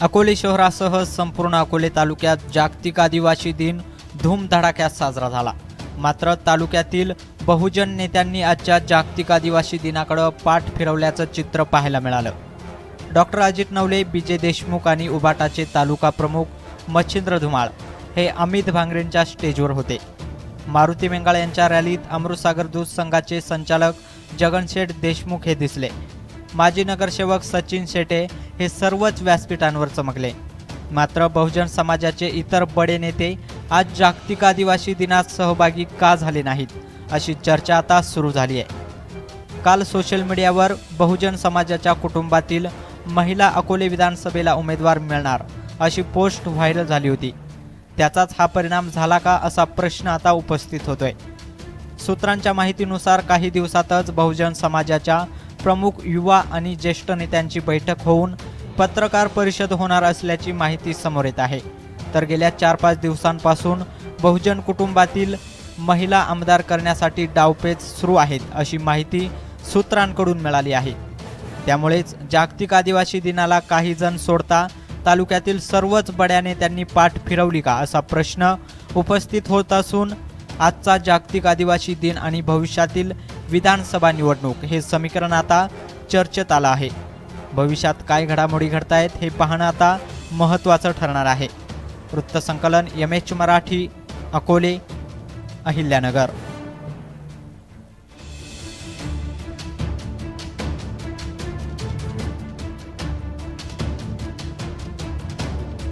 अकोले शहरासह संपूर्ण अकोले तालुक्यात जागतिक आदिवासी दिन धूमधडाक्यात साजरा झाला. मात्र तालुक्यातील बहुजन नेत्यांनी आजच्या जागतिक आदिवासी दिनाकडं पाठ फिरवल्याचं चित्र पाहायला मिळालं. डॉक्टर अजित नवले विजय देशमुख आणि उबाटाचे तालुका प्रमुख मच्छिंद्र धुमाळ हे अमित भांगरेंच्या स्टेजवर होते. मारुती मेंगाळ यांच्या रॅलीत अमृतसागर दूध संघाचे संचालक जगनशेठ देशमुख हे दिसले. माजी नगरसेवक सचिन शेटे हे सर्वच व्यासपीठांवर चमकले. मात्र बहुजन समाजाचे इतर बडे नेते आज जागतिक आदिवासी दिनात सहभागी का झाले नाहीत अशी चर्चा आता सुरू झाली आहे. काल सोशल मीडियावर बहुजन समाजाच्या कुटुंबातील महिला अकोले विधानसभेला उमेदवार मिळणार अशी पोस्ट व्हायरल झाली होती. त्याचाच हा परिणाम झाला का असा प्रश्न आता उपस्थित होतोय. सूत्रांच्या माहितीनुसार काही दिवसातच बहुजन समाजाच्या प्रमुख युवा आणि ज्येष्ठ नेत्यांची बैठक होऊन पत्रकार परिषद होणार असल्याची माहिती समोर येत आहे. तर गेल्या चार पाच दिवसांपासून बहुजन कुटुंबातील महिला आमदार करण्यासाठी डावपेच सुरू आहेत अशी माहिती सूत्रांकडून मिळाली आहे. त्यामुळेच जागतिक आदिवासी दिनाला काही जण सोडता तालुक्यातील सर्वच बड्या नेत्यांनी पाठ फिरवली का असा प्रश्न उपस्थित होत असून आजचा जागतिक आदिवासी दिन आणि भविष्यातील विधानसभा निवडणूक हे समीकरण आता चर्चेत आलं आहे. भविष्यात काय घडामोडी घडतायत हे पाहणं आता महत्त्वाचं ठरणार आहे. वृत्तसंकलन एम एच मराठी अकोले अहिल्यानगर.